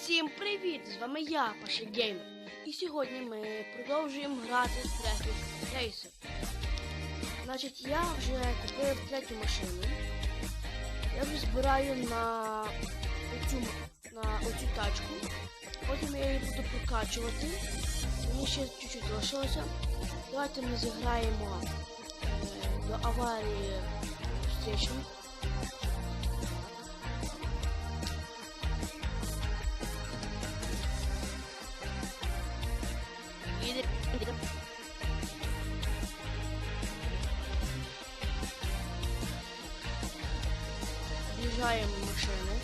Всім привіт! З вами я, Паша Геймер. І сьогодні ми продовжуємо грати в Traffic Racer. Значить, я вже купив третю машину. Я вже збираю на оцю, на оцю тачку. Потім я її буду прокачувати. Мені ще чуть-чуть залишилося. Давайте ми зіграємо е, до аварії встречну. Об'їжджаємо машини.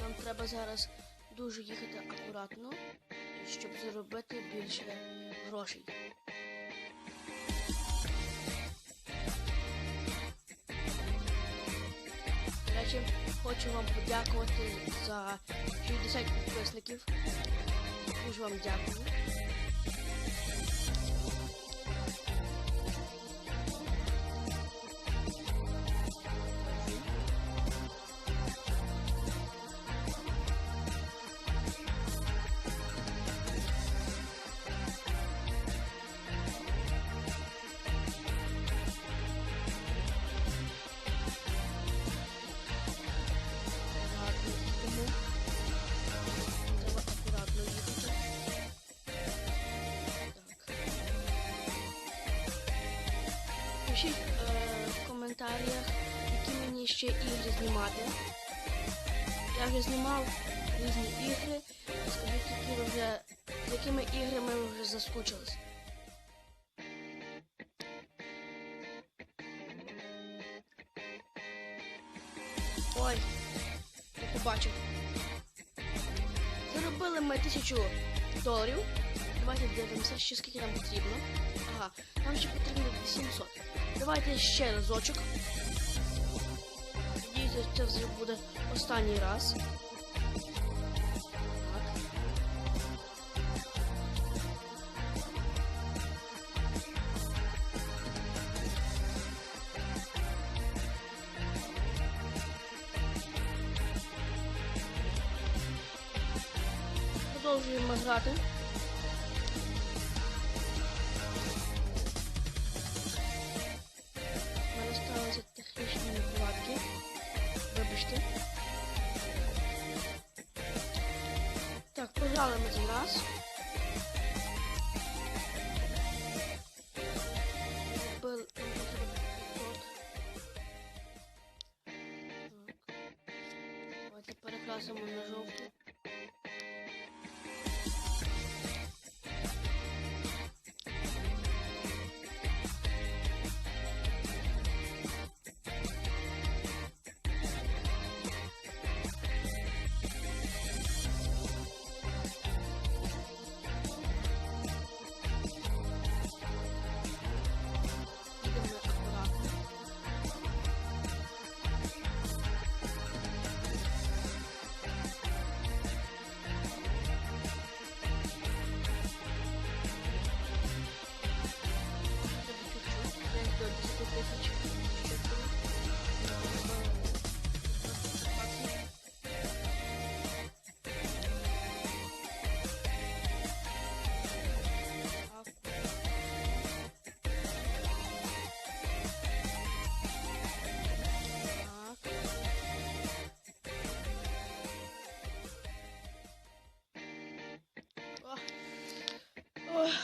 Нам треба зараз дуже їхати акуратно, щоб заробити більше грошей. Хочу вам подякувати за 60 підписників. Дуже вам дякую. Які мені ще ігри знімати. Я вже знімав різні ігри. Скажіть, які ви вже, якими іграми ви вже заскучились. Ой, я побачив. Заробили ми тисячу доларів. Давайте дивимося, ще скільки нам потрібно. Ага, нам ще потрібно 700. Давайте ще разочок. Це вже буде останній раз. Продовжуємо грати. tarlamız biraz.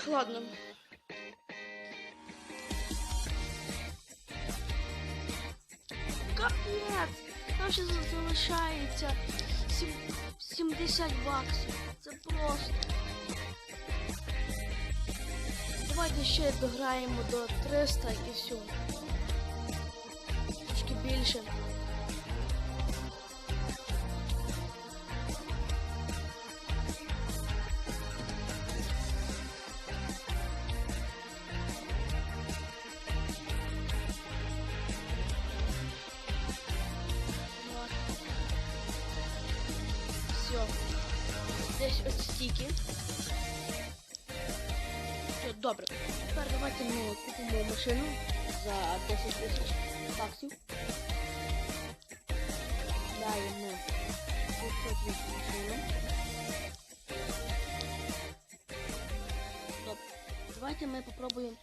Ладно. Капець! Нам ще за- залишається 70 баксів. Це просто. Давайте ще дограємо до 300 і все. Трошки більше. Десь ось стільки. Все, добре. Тепер давайте ми купимо машину за 10 тисяч баксів. Ми купимо машину. Добре. Давайте ми попробуємо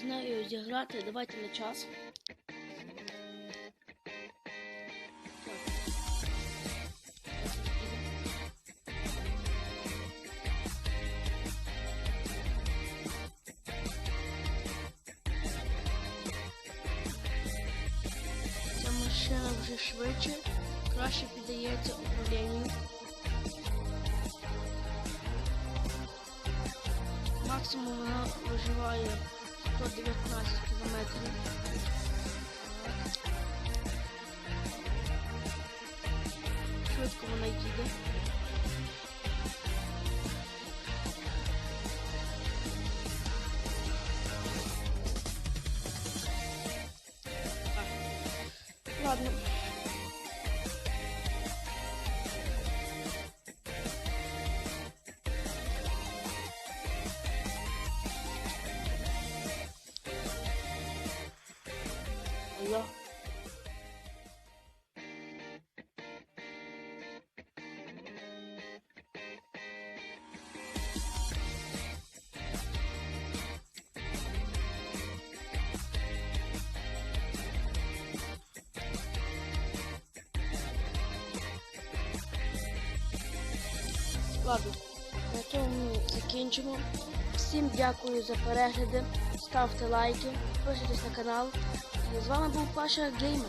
з нею зіграти. Давайте на час. Вже швидше, краще піддається управлінню. Максимум вона виживає 119 кілометрів. А. Ладно. Ладно, на цьому закінчимо. Всім дякую за перегляди. Ставте лайки, підписуйтесь на канал. І з вами був Паша Геймер.